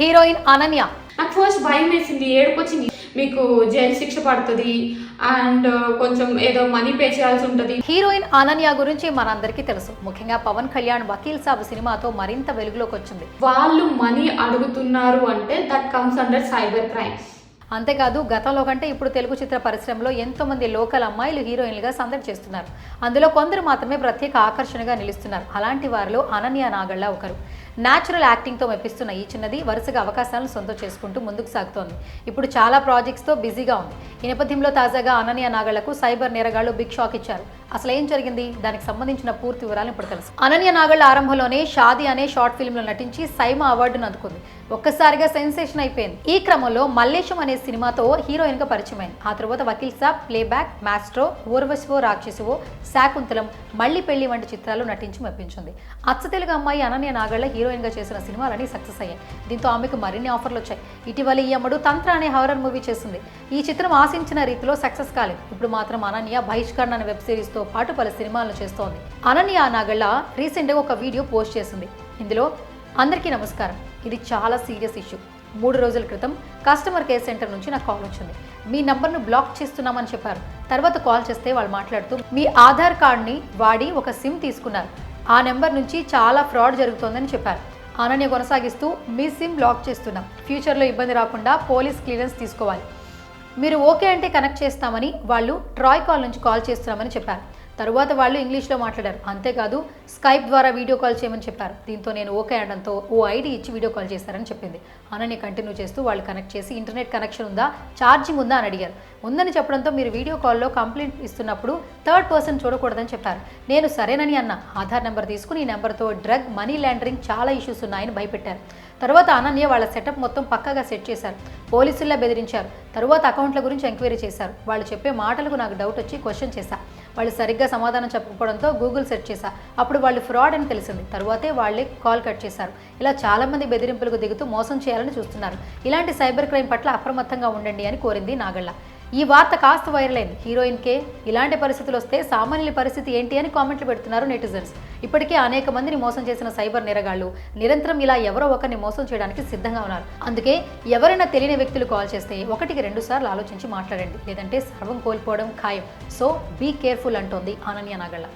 Heroine Ananya. నాకు first భయం వేసింది ఏడుకొచ్చింది మీకు జైలు శిక్ష పడుతుంది అండ్ కొంచెం ఏదో మనీ పే చేయాల్సి ఉంటుంది. హీరోయిన్ అనన్య గురించి మనందరికీ తెలుసు. ముఖ్యంగా పవన్ కళ్యాణ్ వకీల్ సాబ్ సినిమాతో మరింత వెలుగులోకి వచ్చింది. వాళ్ళు మనీ అడుగుతున్నారు అంటే that comes under cyber crimes అంతేకాదు గతంలో కంటే ఇప్పుడు తెలుగు చిత్ర పరిశ్రమలో ఎంతోమంది లోకల్ అమ్మాయిలు హీరోయిన్లుగా సందడి చేస్తున్నారు. అందులో కొందరు మాత్రమే ప్రత్యేక ఆకర్షణగా నిలుస్తున్నారు. అలాంటి వారిలో అనన్య నాగళ్ళ ఒకరు. న్యాచురల్ యాక్టింగ్తో మెప్పిస్తున్న ఈ చిన్నది వరుసగా అవకాశాలను సొంతం చేసుకుంటూ ముందుకు సాగుతోంది. ఇప్పుడు చాలా ప్రాజెక్ట్స్తో బిజీగా ఉంది. ఈ నేపథ్యంలో తాజాగా అనన్య నాగళ్ళకు సైబర్ నేరగాళ్ళు బిగ్ షాక్ ఇచ్చారు. అసలు ఏం జరిగింది? దానికి సంబంధించిన పూర్తి వివరాలు ఇప్పుడు తెలుసు అనన్య నాగళ్ళ ఆరంభంలోనే షాది అనే షార్ట్ ఫిల్మ్లో నటించి సైమా అవార్డును అందుకుంది. ఒక్కసారిగా సెన్సేషన్ అయిపోయింది. ఈ క్రమంలో మల్లేశం అనే సినిమాతో హీరోయిన్గా పరిచయం అయింది ఆ తర్వాత వకీల్ సాబ్ ప్లేబ్యాక్ మాస్ట్రో ఊర్వశివో రాక్షసువో శాకుంతలం మళ్ళీ పెళ్ళి వంటి చిత్రాలు నటించి మెప్పించింది. అచ్చ తెలుగు అమ్మాయి అనన్య నాగళ్ళ హీరోయిన్గా చేసిన సినిమాలన్నీ సక్సెస్ అయ్యాయి. దీంతో ఆమెకు మరిన్ని ఆఫర్లు వచ్చాయి. ఇటీవల ఈ అమ్మడు తంత్ర అనే హారర్ మూవీ చేసింది. ఈ చిత్రం ఆశించిన రీతిలో సక్సెస్ కాలేదు. ఇప్పుడు మాత్రం అనన్య బహిష్కరణ అనే వెబ్ సిరీస్తో పాటు పలు సినిమాలను చేస్తోంది. అనన్య నాగళ్ళ రీసెంట్గా ఒక వీడియో పోస్ట్ చేసింది. ఇందులో అందరికీ నమస్కారం. ఇది చాలా సీరియస్ ఇష్యూ. మూడు రోజుల క్రితం కస్టమర్ కేర్ సెంటర్ నుంచి నాకు కాల్ వచ్చింది. మీ నంబర్ను బ్లాక్ చేస్తున్నామని చెప్పారు. తర్వాత కాల్ చేస్తే వాళ్ళు మాట్లాడుతూ మీ ఆధార్ కార్డ్ని వాడి ఒక సిమ్ తీసుకున్నారు. ఆ నెంబర్ నుంచి చాలా ఫ్రాడ్ జరుగుతోందని చెప్పారు. అనన్య కొనసాగిస్తూ మీ సిమ్ బ్లాక్ చేస్తున్నాం. ఫ్యూచర్లో ఇబ్బంది రాకుండా పోలీస్ క్లియరెన్స్ తీసుకోవాలి. మీరు ఓకే అంటే కనెక్ట్ చేస్తామని వాళ్ళు ట్రాయ్ కాల్ నుంచి కాల్ చేస్తున్నామని చెప్పారు. తరువాత వాళ్ళు ఇంగ్లీష్లో మాట్లాడారు. అంతేకాదు స్కైప్ ద్వారా వీడియో కాల్ చేయమని చెప్పారు. దీంతో నేను ఓకే అనడంతో ఓ ఐడి ఇచ్చి వీడియో కాల్ చేశారని చెప్పింది. అనని కంటిన్యూ చేస్తూ వాళ్ళు కనెక్ట్ చేసి ఇంటర్నెట్ కనెక్షన్ ఉందా? ఛార్జింగ్ ఉందా? అని అడిగారు. ఉందని చెప్పడంతో మీరు వీడియో కాల్లో కంప్లైంట్ ఇస్తున్నప్పుడు థర్డ్ పర్సన్ చూడకూడదని చెప్పారు. నేను సరేనని అన్న. ఆధార్ నెంబర్ తీసుకుని ఈ నెంబర్తో డ్రగ్ మనీ ల్యాండరింగ్ చాలా ఇష్యూస్ ఉన్నాయని భయపెట్టారు. తర్వాత అనన్య వాళ్ళ సెటప్ మొత్తం పక్కగా సెట్ చేశారు. పోలీసుల్లా బెదిరించారు. తర్వాత అకౌంట్ల గురించి ఎంక్వైరీ చేశారు. వాళ్ళు చెప్పే మాటలకు నాకు డౌట్ వచ్చి క్వశ్చన్ చేశా. వాళ్ళు సరిగ్గా సమాధానం చెప్పకపోవడంతో గూగుల్ సెర్చ్ చేశా. అప్పుడు వాళ్ళు ఫ్రాడ్ అని తెలిసింది. తరువాతే వాళ్ళే కాల్ కట్ చేశారు. ఇలా చాలా మంది బెదిరింపులకు దిగుతూ మోసం చేయాలని చూస్తున్నారు. ఇలాంటి సైబర్ క్రైమ్ పట్ల అప్రమత్తంగా ఉండండి అని కోరింది నాగళ్ళ. ఈ వార్త కాస్త వైరల్ అయింది హీరోయిన్కే ఇలాంటి పరిస్థితులు వస్తే సామాన్యుల పరిస్థితి ఏంటి అని కామెంట్లు పెడుతున్నారు నెటిజన్స్. ఇప్పటికే అనేక మందిని మోసం చేసిన సైబర్ నేరగాళ్ళు నిరంతరం ఇలా ఎవరో ఒకరిని మోసం చేయడానికి సిద్ధంగా ఉన్నారు. అందుకే ఎవరైనా తెలియని వ్యక్తులు కాల్ చేస్తే ఒకటికి రెండు సార్లు ఆలోచించి మాట్లాడండి. లేదంటే సర్వం కోల్పోవడం ఖాయం. సో బీ కేర్ఫుల్ అంటోంది అనన్య నాగళ్ళ.